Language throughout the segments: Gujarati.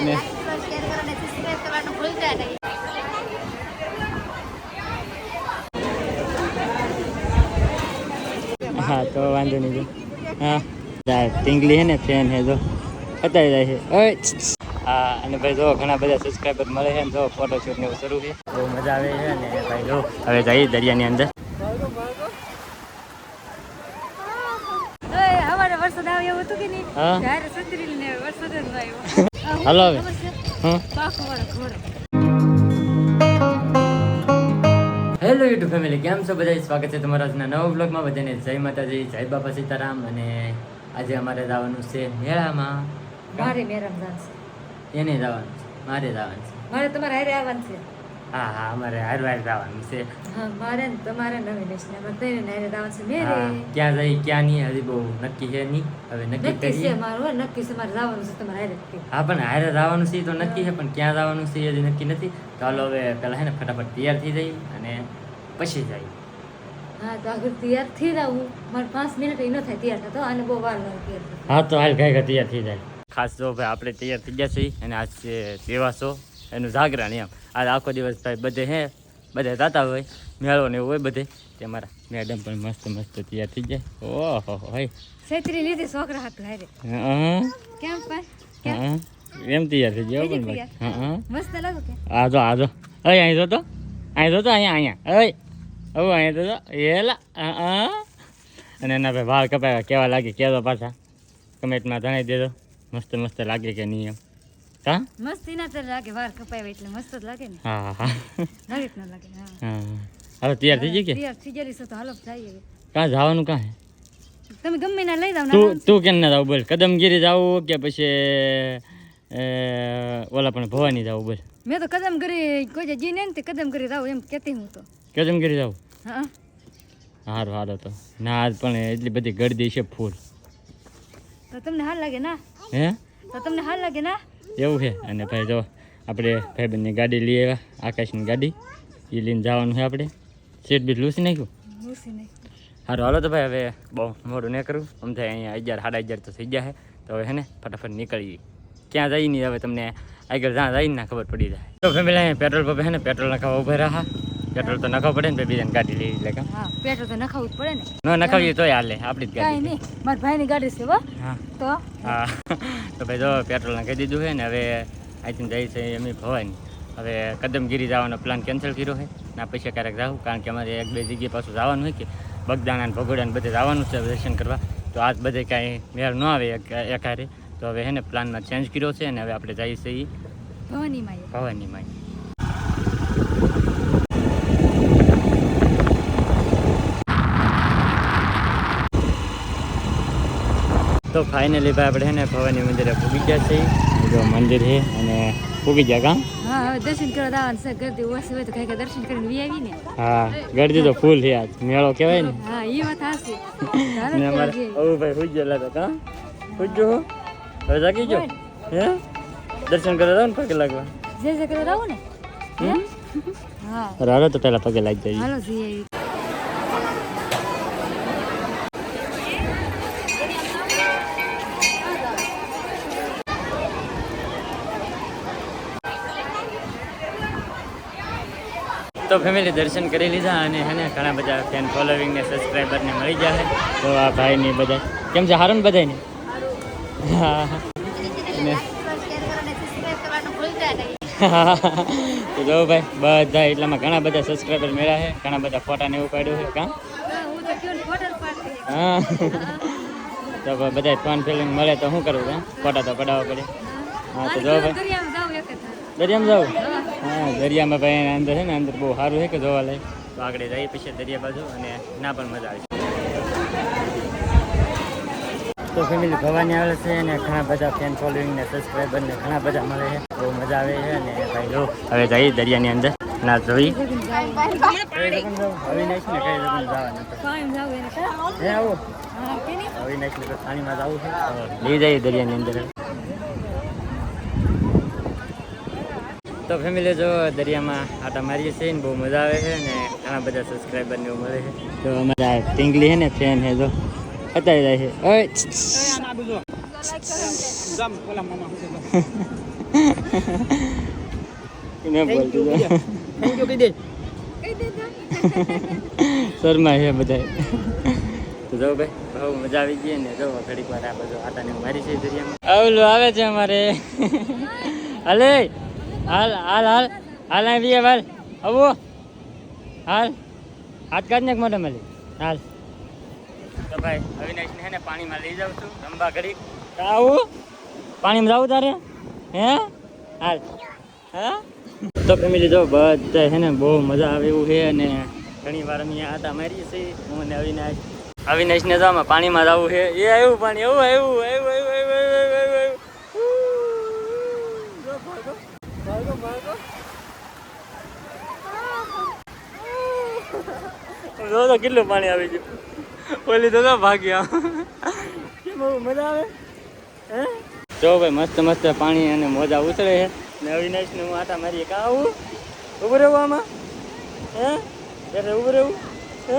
અને હા તો વાંધો નહીં જો. હા. તાર ટીંગલી હે ને ફેન હે જો. પતાવી જાય છે. હા અને ભાઈ જો ઘણા બધા સબસ્ક્રાઈબર મળે છે ને જો ફોટોશૂટ ને એવું શરૂ છે. બહુ મજા આવે છે અને ભાઈ જો. હવે જઈએ દરિયાની અંદર. વરસાદ આવ્યો હતો કે નહીં? ત્યારે સુધરી ને વરસાદ જ આવ્યો. હાલો હવે. હેલો યુટ્યુબ ફેમિલી કેમ છો બધા સ્વાગત છે તમારા આજના નવા બ્લોગમાં બધાને જય માતાજી જય બાપા સીતારામ અને આજે અમારે જવાનું છે મેળામાં. મારે મેરામ છે. એને જવાનું છે મારે જવાનું છે. મારે તમારે હારે આવવાનું છે. હા હા અમારે હારવાર જવાનું છે. હા મારે ને તમારે નવી ત્રણે હારે છે. મેરે? ક્યાં જઈ ક્યાં નહીં હજી બહુ નક્કી છે નહીં. હવે નક્કી છે મારું નક્કી છે મારે જવાનું છે તમારે હારે હા પણ હારે જવાનું છે તો નક્કી છે પણ ક્યાં જવાનું છે હજી નક્કી નથી. ચાલો હવે પહેલાં હે ને ફટાફટ તૈયાર થઈ જઈ અને પછી જઈએ. હા તો આગળ તૈયાર થઈ રહું મારે પાંચ મિનિટ ય ન થાય તૈયાર થતો અને બહુ વાર લાગે હા તો હાલ તૈયાર થઈ જાય. ખાસ જો ભાઈ આપણે તૈયાર થઈ ગયા છીએ અને આજ છે દેવાસો એનું જાગરણ એમ. આજ આખો દિવસ ભાઈ બધે હે બધે જતા હોય મેળો ને એવું હોય બધે. તે અમારા મેડમ પણ મસ્ત મસ્ત તૈયાર થઈ જાય ઓહો હોય છત્રી લીધી છોકરા હાથ હારે. કેમ પણ? એમ તૈયાર થઈ ગયો પણ હા મસ્ત લાગો કે? આજો આજો અહીં અહીં જો તો. અહીં જો તો અહીંયા અહીંયા. અહીં હવે અહીંયા તો એલા હા અને એના ભાઈ વાળ કપાયા કેવા લાગે? કહેતો પાછા. કમેન્ટમાં જણાવી દેજો. મસ્ત મસ્ત લાગે કે નહીં એમ. હા મસ્તી ના તર લાગે વાર કપાય એટલે મસ્ત જ લાગે ને. હા હા. ના લાગે હા. હા હવે તૈયાર થઈ ગઈ કે? તૈયાર થઈ ગયેલી તો હાલો જઈએ કાં જવાનું કાં હે? તમે ગમે ના લઈ જાવ તું તું કેમ ના જાવ બોલ? કદમગીરી જાવું કે પછી ઓલા પણ ભવાની જાવ બોલ? મેં તો કદમ કરી કોઈ જી ને તે કદમ કરી જાવ એમ કેતી હું તો. કદમગીરી જાવ? હા. સારું સારું તો. ના આજ પણ એટલી બધી ગરદી છે ફૂલ. તો તમને હાલ લાગે ના? હે? તો તમને હાલ લાગે ના? એવું છે. અને ભાઈ જો આપણે ભાઈબંધની ગાડી લઈ આવ્યા આકાશની ગાડી. એ લઈને જવાનું છે આપણે. સીટ બીટ લૂસી નાખ્યું? સારું હાલો તો ભાઈ હવે બહુ મોડું નહીં કરું. આમ થાય અહીંયા અગિયાર સાડા અગિયાર તો થઈ ગયા છે. તો હવે હે ને ફટાફટ નીકળીએ. ક્યાં જઈ નહીં હવે તમને આગળ જ્યાં જઈને ના ખબર પડી જાય. તો ફેમિલી અહીંયા પેટ્રોલ પંપે છે ને પેટ્રોલ નાખવા ઊભા રહ્યા પેટ્રોલ તો નખાવ પડે ને બીજાની ગાડી લઈ એટલે હા પેટ્રોલ તો નખાવું જ પડે ને. ન નખાવીએ તોય હાલે આપણી જ ગાડી નહીં મારા ભાઈની ગાડી છે હો. તો? હા. તો ભાઈ જો પેટ્રોલ નાખી દીધું છે ને હવે અહીંથી જઈ છે એમ ભવાની. હવે કદમગીરી જવાનો પ્લાન કેન્સલ કર્યો છે. ના પૈસા ક્યારેક જાઉં કારણ કે અમારે એક બે જગ્યાએ પાછું જવાનું હોય કે બગદાણા ને ભગોડા ને બધે જવાનું છે દર્શન કરવા. તો આજ બધે કાંઈ મેળ ન આવે એક એકારે. તો હવે હે ને પ્લાનમાં ચેન્જ કર્યો છે અને હવે આપણે જઈએ છીએ ભવાની માય ભવાની માં તો ફાઇનલી ભાઈ આપણે ને ભવાની મંદિરે પૂગી ગયા છીએ. જો મંદિર છે અને પૂગી ગયા કાં? હા હવે દર્શન કરવા દાવાનું છે. ગરદી ઓછી હોય તો કઈ કઈ દર્શન કરીને વી આવી ને હા ગરદી તો ફૂલ છે આજ. મેળો કહેવાય ને. હા એ વાત હાસી ને અમારે ઓ ભાઈ હુઈ ગયેલા હતા કાં? હુઈ હો? હવે જાગી ગયો? હે? દર્શન કરવા જાવ ને પગે લાગવા. જે જે કરવા આવું ને. હા. અરે તો પેલા પગે લાગી જાય. હાલો જઈએ તો ફેમિલી દર્શન કરી લીધા અને હે ને ઘણા બધા ફેન ફોલોવિંગ ને સબસ્ક્રાઈબર ને મળી જાય તો આ ભાઈ ને બધા કેમ છે? હારું ને બધાને હા તો જો ભાઈ બધા એટલામાં ઘણા બધા સબસ્ક્રાઈબર મળ્યા છે ઘણા બધા ફોટા ને એવું પાડ્યું છે કામ હા, તો બધા ફોન ફિલિંગ મળે તો શું કરવું ફોટા તો પડાવવા પડે. હા તો જો ભાઈ. દરિયામાં જાવ એક જ દરિયામાં ભાઈ એના અંદર છે ને અંદર બહુ સારું છે કે જોવા લાયક. તો આગળ જઈએ પછી દરિયા બાજુ અને ના પણ મજા આવે તો ફેમિલી ભવાની આવે છે અને ઘણા બધા ફેન ફોલોઈંગ ને સબસ્ક્રાઈબર ને ઘણા બધા મળે છે. બહુ મજા આવે છે અને ભાઈ જો હવે જઈએ દરિયાની અંદર. ના જોઈ. અવિનાશ ને કઈ જવાનું તો કાયમ જાવ એને કા હે આવો. હા કે નહીં? અવિનાશ ને તો થાણીમાં જવું છે. લઈ જઈએ દરિયાની અંદર. તો ફેમિલી જો દરિયામાં આટા મારીએ છીએ ને બહુ મજા આવે છે ને ઘણા બધા સબસ્ક્રાઈબર ને એવું મળે છે. તો અમારા ટીંગલી છે ને ફેન છે જો. અત્યારે જાય છે. ઓય શર્મા છે બધા તો જો ભાઈ બહુ મજા આવી ગઈ ને જો ઘડીક વાર આ બધું આટાને મારી છે દરિયામાં. આવલું આવે છે અમારે. હાલે! હાલ હાલ હાલ. હાલ આવી હાલ. આવો. હાલ. હાથ કાઢ ને મોઢે મળી હાલ. તો ભાઈ અવિનાશને હે ને પાણીમાં લઈ જાઉં છું. રંબા કરી આવું. પાણીમાં જાવું તારે? હે? હાલ. હા? તો ફેમિલી જો બધા હે ને બહુ મજા આવે એવું છે અને ઘણી વાર અમે આટા મારીએ છીએ. હું ને અવિનાશ. અવિનાશને ને આમાં પાણીમાં જવું છે એ આવ્યું પાણી એવું આવ્યું આવ્યું આવ્યું આવ્યું આવ્યું આવ્યું આવ્યું જો ભાગો ભાગો ભાગો જો તો કેટલું પાણી આવી ગયું? ઓલી તો ભાગ્યા કેમ બહુ મજા આવે. હે? જો ભાઈ મસ્ત મસ્ત પાણી અને મોજા ઉતરે છે. ને અવિનાશ ને હું આટા મારી કા આવું? ઉભું રહેવું આમાં? હે? ત્યારે ઉભું રહેવું? હે.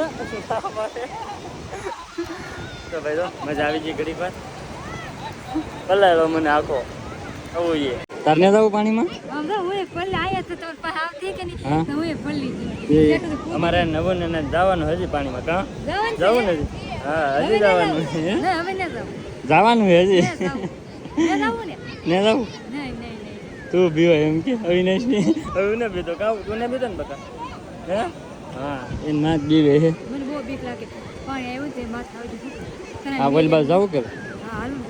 તો ભાઈ તો મજા આવી ગઈ ઘડી વાર. પલાળો મને આખો. આવું એ તારને જવું પાણીમાં? અમારે નવું ને જવાનું હજી પાણીમાં કાં? જવાનું જવું નથી હા હજી જવાનું? ના, ના. જવાનું હજી? ના જાવું. ના ને? ને. તું બીવો એમ કે અવિનાશની હવે ને બીતો કા તું ને બીતો ને બકા? હે? હા એ નાચ બીવે છે મને બહુ બીક લાગે. પાણી તે માથા આવી જવું કે? હા, હાલું.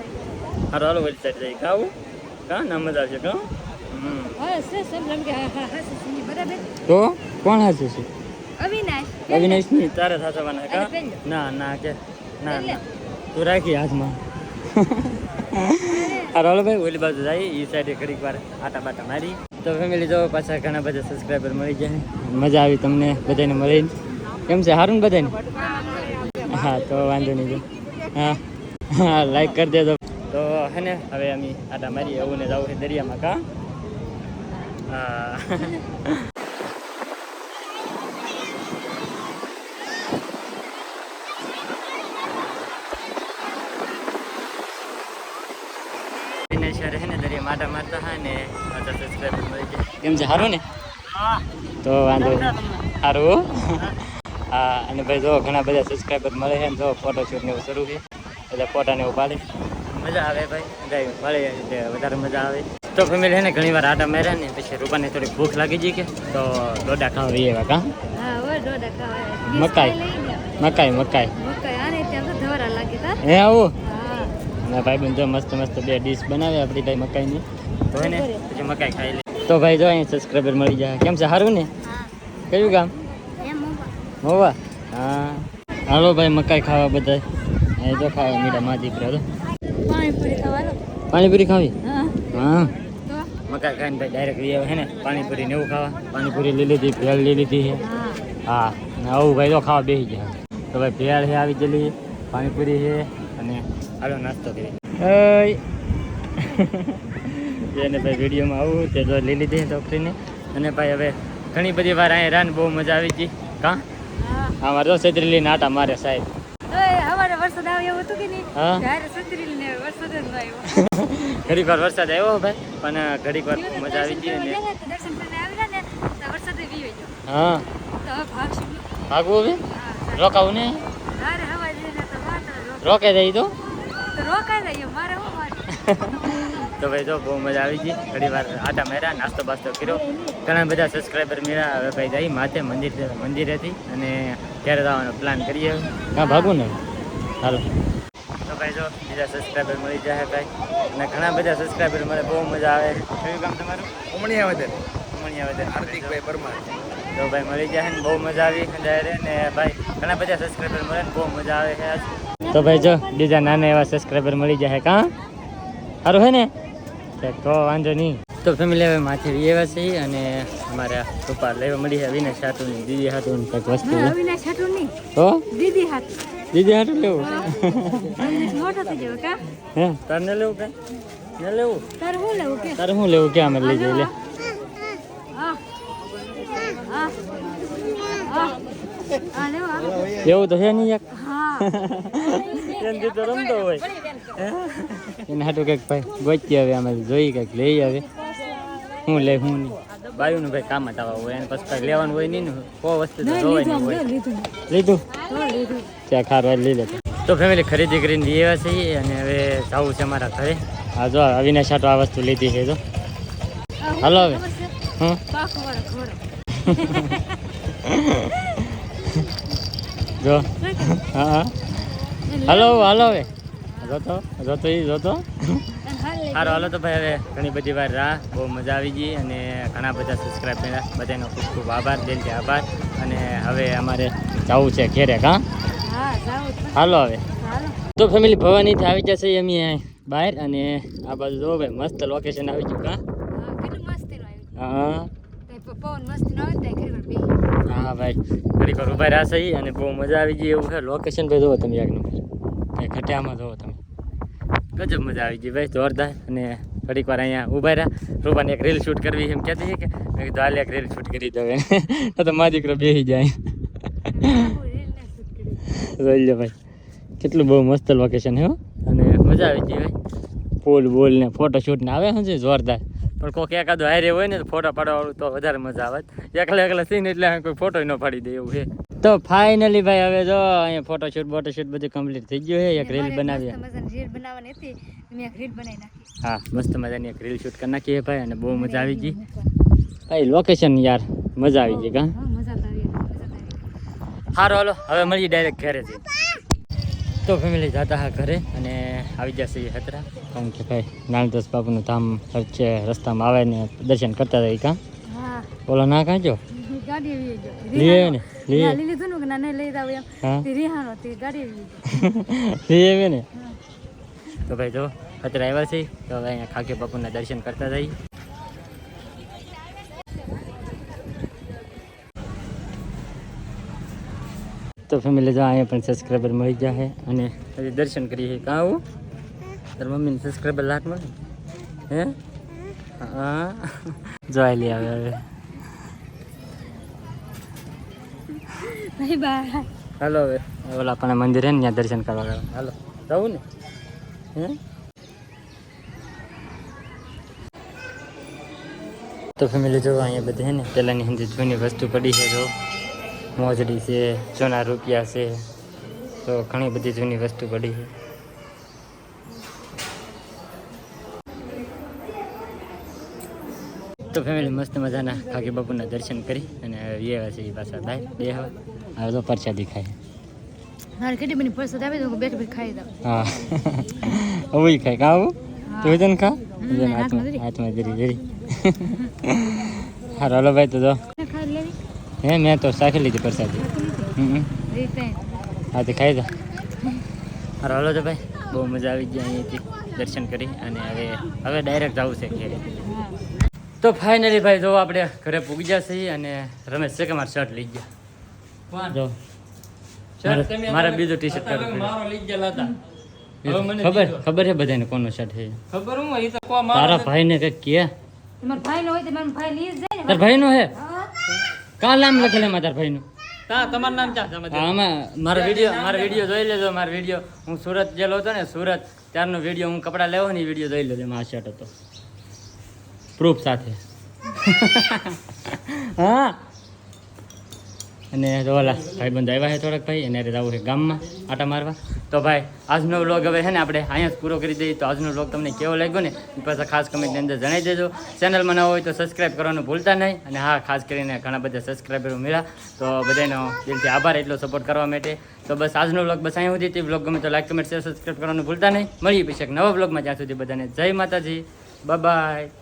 હાલો જાય કાવું કા ના મજા આવશે કા હમ. હા, છે, છે, એમ કે હા, હા, હા, છે, છે, બરાબર. તો કોણ હાસે છે અવિનાશ. અવિનાશની તારે કા? અરે ના ના કે ના ના. તું રાખી હાથમાં. હારો હાલો ભાઈ ઓલી બાજુ જાય એ સાઈડે ઘડીક વાર આટા બાટા મારી. તો ફેમિલી જો પાછા ઘણા બધા સબસ્ક્રાઈબર મળી જાય મજા આવી તમને બધાને મળીને. કેમ છે? સારું ને બધાને? હા તો વાંધો નહીં હા હા લાઈક કરી દેજો. તો હે ને હવે અમે આટા મારી એવું ને જવું છે દરિયામાં, કા? હા. હે ને દરિયા માટા મારતા હા ને કેમ છે સારું ને? તો સારું હા, અને ભાઈ જો ઘણા બધા સબસ્ક્રાઈબર મળે છે ને, જો ફોટો શૂટ ને એવું શરૂ છે. એટલે ફોટા ને એવું પાડે. મજા આવે ભાઈ. જાય મળે એટલે વધારે મજા આવે. તો ફેમિલી છે ને ઘણી વાર આટા મેરે ને પછી રૂપાને થોડી ભૂખ લાગી જઈ કે તો ડોડા ખાવા એવા કા હા? મકાઈ. મકાઈ મકાઈ. હે આવું? હા. અને ભાઈ બંધો મસ્ત મસ્ત બે ડીશ બનાવે આપણી ભાઈ મકાઈની. તો હે ને પછી મકાઈ ખાઈ લે. તો ભાઈ જો અહીં સબસ્ક્રાઈબર મળી જાય. કેમ છે? સારું ને? કયું ગામ? મોવા. હા. હાલો ભાઈ મકાઈ ખાવા બધા અહીં જો ખાવા મીઠા મા દીકરા તો પાણીપુરી ખાવી? હા. મકા મકાઈ ખાઈને ભાઈ ડાયરેક્ટ લઈ આવે હે ને પાણીપુરી ને એવું ખાવા. પાણીપુરી લઈ લીધી ભેળ લઈ લીધી છે. હા. હા. ને આવું ભાઈ તો ખાવા બેસી ગયા. તો ભાઈ ભેળ છે આવી ગયેલી પાણીપુરી છે અને હાલો નાસ્તો કરી એને ભાઈ વિડીયોમાં આવું તે તો લઈ લીધી છોકરીને. અને ભાઈ હવે ઘણી બધી વાર અહીંયા રાન બહુ મજા આવી ગઈ. કા? હા. મારે તો છેતરી નાટા મારે સાહેબ. હવે અમારે વરસાદ આવ્યો હતો કે નહીં? હા. ત્યારે ઘડીક વાર વરસાદ આવ્યો ભાઈ પણ ઘડીક વાર મજા આવી ગઈ ને હા. ભાગવું હવે? રોકાવું ને રોકાઈ જાય તો? તો જાય મારે મારે ભાઈ જો બહુ મજા આવી ગઈ. ઘણી વાર આટા મેરા નાસ્તો બાસ્તો કર્યો. ઘણા બધા સબસ્ક્રાઈબર મેળા હવે ભાઈ જઈ માથે મંદિર મંદિરેથી અને ત્યારે જવાનો પ્લાન કરીએ. હા ભાગું ને? હાલો. ભાઈ જો બીજા સબસ્ક્રાઈબર મળી જાય ભાઈ. અને ઘણા બધા સબસ્ક્રાઈબર મળે બહુ મજા આવે. કયું કામ તમારું? ઉમણિયા વધે ઉમણિયા વધે હાર્દિકભાઈ પરમાર. તો ભાઈ મળી જાય ને બહુ મજા આવી ડાયરે ને ભાઈ ઘણા બધા સબસ્ક્રાઈબર મળે ને બહુ મજા આવે છે આજ. તો ભાઈ જો બીજા નાના એવા સબસ્ક્રાઈબર મળી જાય કાં? સારું હે ને? તો વાંધો નહીં. તો ફેમિલી હવે માથે એવા છે અને અમારા પપ્પા લેવા મળી છે સાટુ ની દીદી હાટુની કંઈક વસ્તુ. હા સાટુ ની હો? દીદી હાટુ દીદી હાટુ લેવું? કા? હે? તારે ને લેવું કે? ન લેવું? તાર શું લેવું કે? તાર હું લેવું ક્યાં અમે લઈ જઈએ? લે એવું તો છે નહીં એક? હા. તો રમતો હોય. એને હાટું કંઈક ભાઈ ગોચી આવે અમે જોઈ કંઈક લઈ આવે. હું લે હું નહીં. બાયુનું ભાઈ કામ જ આવા હોય એને પછી કઈ લેવાનું હોય નહીં ને કોઈ વસ્તુ તો જોવાય લીધું નહીં હોય. લીધું. ત્યાં ખારવા લઈ લેતો તો. ફેમિલી ખરીદી કરીને લઈ આવ્યા છીએ અને હવે જવું છે અમારા ઘરે. હા જો અવિનાશ આટો આ વસ્તુ લીધી છે જો. હલો હવે. હં. જો. હા હા. હલો હલો હવે. જોતો જોતો એ જોતો. અને સારું હાલો તો ભાઈ હવે ઘણી બધી વાર રાહ બહુ મજા આવી ગઈ અને ઘણા બધા સબસ્ક્રાઈબ કર્યા. બધાનો ખૂબ ખૂબ આભાર દિલથી આભાર. અને હવે અમારે જવું છે ઘેરે હા? હાલો હવે. તો ફેમિલી ભવાનીથી આવી જશે અમે બહાર અને આ બાજુ જો ભાઈ મસ્ત લોકેશન આવી ગયું કાં હા હા. ભાઈ. ઘડીક ઊભા રહ્યા છે અને બહુ મજા આવી ગઈ એવું છે. લોકેશન ભાઈ જોવો તમે એક નંબર કંઈ ખટ્યામાં જુઓ તમે. ગજબ મજા આવી ગઈ ભાઈ, જોરદાર. અને થોડીક વાર અહીંયા ઊભા રહ્યા. રૂપાને એક રીલ શૂટ કરવી એમ કહેતી કે, મેં કીધું, હાલે એક રીલ શૂટ કરી દઉં એને. તો મારા દીકરો બેસી જાય. જોઈ લો ભાઈ, કેટલું બહુ મસ્ત લોકેશન હે. અને મજા આવી ગઈ ભાઈ. ફૂલ બોલ ને ફોટો શૂટ ને આવે છે જોરદાર. પણ કોઈક એકાદો હારે હોય ને તો ફોટો પાડવાવાળું તો વધારે મજા આવે. એકલા એકલા સીન એટલે કોઈ ફોટો ન પાડી દે એવું છે. તો ફાઇનલી ભાઈ હવે જો અહીંયા ફોટોશૂટ બોટોશૂટ બોટો બધું કમ્પ્લીટ થઈ ગયું છે. એક રીલ બનાવી. હા મસ્ત મજાની એક રીલ શૂટ કરી નાખી છે ભાઈ અને બહુ મજા આવી ગઈ. ભાઈ લોકેશન યાર મજા આવી ગઈ કા સારું હાલો હવે મળીએ ડાયરેક્ટ ઘરે છે તો ફેમિલી જતા હા ઘરે અને આવી જશે એ હતરા. કારણ કે ભાઈ નાનદાસ બાપુનું ધામ વચ્ચે રસ્તામાં આવે ને દર્શન કરતા રહી કાં? બોલો ના કાં જો ગાડી આવી ગયો ને લઈ હા, આવે. લઈ લીધું ને કે લઈ જાવ એમ. તે રિહાનો તે ગાડી આવી ગઈ. લઈ ને. તો ભાઈ જો અત્યારે આવ્યા છે. તો હવે અહીંયા ખાકી બાપુના દર્શન કરતા જઈએ. તો ફેમિલી જો અહીંયા પણ સબસ્ક્રાઈબર મળી ગયા છે અને હજી દર્શન કરીએ કાં આવું? તારી મમ્મીને સબસ્ક્રાઈબર લાખ મળે હે. હા જોઈ લે હવે. હાલો હવે. ઓલા પણ મંદિર હે ને, ત્યાં દર્શન કરવા ગયા. હાલો જવું ને? હે? તો ફેમિલી જો અહીંયા બધે હે ને, પહેલાંની અંદર જૂની વસ્તુ પડી છે, જો. મોજડી છે, સોના રૂપિયા છે, તો ઘણી બધી જૂની વસ્તુ પડી છે. તો ફેમિલી મસ્ત મજાના ખાકી બાપુના દર્શન કરી, અને હવે છે એ પાછા બહાર બે હવે હવે તો પરસાદી ખાય હા કેટલી બધી પરસાદ આવી તો બેઠ બેઠ ખાઈ દઉં હા. હવે ખાય. કા આવું તું તને ખા? હમ, હાથમાં ધરી. ધરી હારો હાલો ભાઈ તો જો. હે મેં તો સાખી લીધી પ્રસાદી. હા તે ખાઈ હારો હાલો તો ભાઈ. બહુ મજા આવી ગઈ અહીંયાથી દર્શન કરી અને હવે હવે ડાયરેક્ટ જવું છે ઘેરે. તો ફાઇનલી ભાઈ જો આપણે ઘરે પૂગી જશે અને રમેશ છે કે મારા શર્ટ લઈ ગયા? જો. મારે- મારે બીજું ટી શર્ટ મારો લઈ ગયેલા હતા. હવે મને ખબર દીધો. ખબર છે બધાને કોનો શર્ટ છે ખબર હું એ તો કોઈ મારો તારા ભાઈને કંઈક કે તમારો ભાઈ નો હોય તો મારો ભાઈ લઈ જ જાય ને. તાર ભાઈનો હે? હા. કા નામ લખેલ એમાં તાર ભાઈનું? તા તમારું નામ ચા સમજ આમાં મારો વીડિયો મારો વીડિયો જોઈ લેજો મારો વીડિયો. હું સુરત ગયેલો હતો ને સુરત ત્યારનો વીડિયો હું કપડાં લેવો ને એ વીડિયો જોઈ લેજો એમાં આ શર્ટ હતો. પ્રૂફ સાથે. હા. અને ઓલા ભાઈબંધ આવ્યા છે થોડાક ભાઈ એને જવું છે ગામમાં આટા મારવા. તો ભાઈ, આજનો વ્લોગ હવે છે ને આપણે અહીંયા જ પૂરો કરી દઈએ. તો આજનો વ્લોગ તમને કેવો લાગ્યો ને, એ પાછા ખાસ કમેન્ટની અંદર જણાવી દેજો. ચેનલમાં ન હોય તો સબસ્ક્રાઈબ કરવાનું ભૂલતા નહીં. અને હા, ખાસ કરીને ઘણા બધા સબસ્ક્રાઈબરો મળ્યા. તો બધાનો દિલથી આભાર એટલો સપોર્ટ કરવા માટે. તો બસ આજનો વ્લોગ બસ અહીંયા સુધી તે વ્લોગ ગમે તો લાઈક કમેન્ટ શેર સબસ્ક્રાઈબ કરવાનું ભૂલતા નહીં. મળીએ પછી એક નવા વ્લોગમાં જ્યાં સુધી બધાને જય માતાજી. બાય